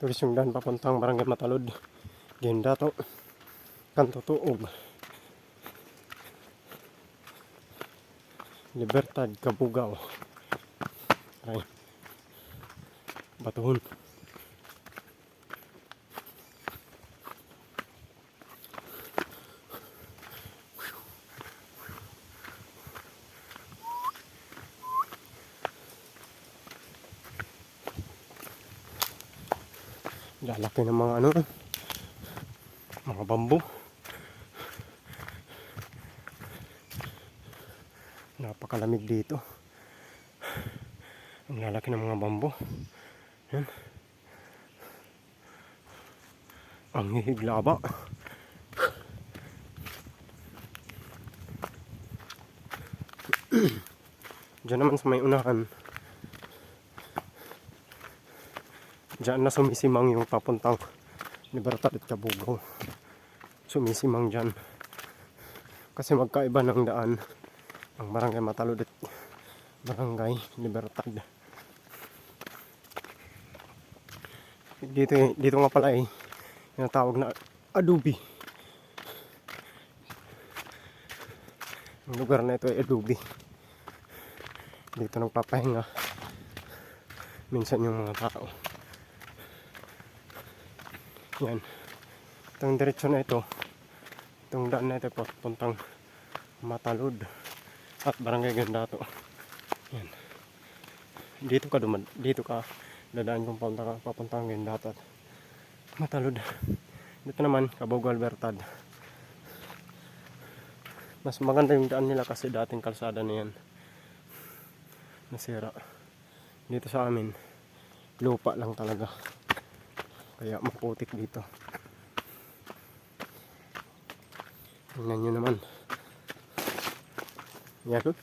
Tulis yung daan papuntang Barangay Matalod. Genda to. Kanto tuog. Libertad, Kabugaw. Ay. Batuhon. Lalaki ng mga ano, mga bambu. Napakalamig dito. Ang lalaki ng mga bambu. Yan. Ang hihiglaba. Diyan naman sa may unahan. Diyan na sumisimang yung papuntang Libertad at Kabugaw. Sumisimang dyan. Kasi magkaiba ng daan ang barangay Matalud at barangay Libertad. Dito, dito nga pala eh, yung na Adobe. Ang lugar na ito ay Adobe. Dito nagpapahinga minsan yung mga tao. Yan. Itong diretsyo na ito, itong daan na ito papuntang Matalud at Barangay Gandato. Yan. Dito ka duman, dito ka dadaan kung papunta ka papuntang Gandato at Matalud. Dito naman Kabugo Albertad. Mas maganda yung daan nila kasi dating kalsada na yan. Nasira. Dito sa amin, lupa lang talaga. Kaya maputik dito. Tingnan nyo naman. Yan.